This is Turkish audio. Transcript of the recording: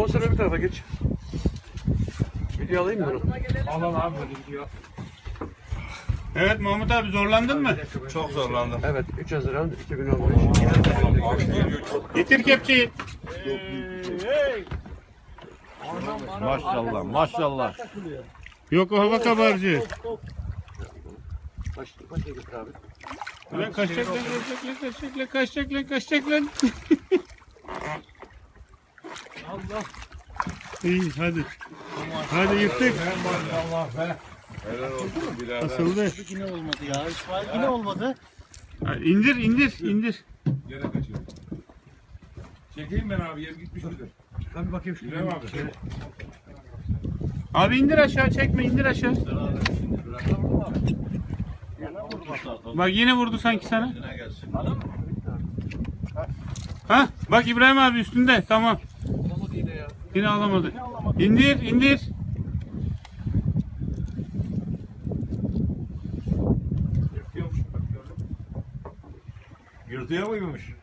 O sıra bir tarafa geç. Video alayım mı bunu? Al al abi böyle gidiyor. Evet Mahmut abi zorlandın mı? Çok zorlandım. Evet 3 Haziran 2015. Getir kepçeyi. Maşallah maşallah. Yok o hava getir abi? Lan kaçacak lan kaçacak lan kaçacak lan kaçacak lan kaçacak lan. Allah. İyi hadi. Hadi yırttık. Maşallah be. Helal olsun birader. Asıldı. Yine olmadı ya. İsmail yine olmadı. Ha, İndir indir indir. Gene kaçıyor. Çekeyim ben abi yer gitmiş midir? Bir bakayım şu İrem abi. Abi indir aşağı çekme indir aşağı. Bak yine vurdu sanki sana. Ha bak İbrahim abi üstünde tamam. Yine alamadı. İndir indir. Yırtıyor muymuş?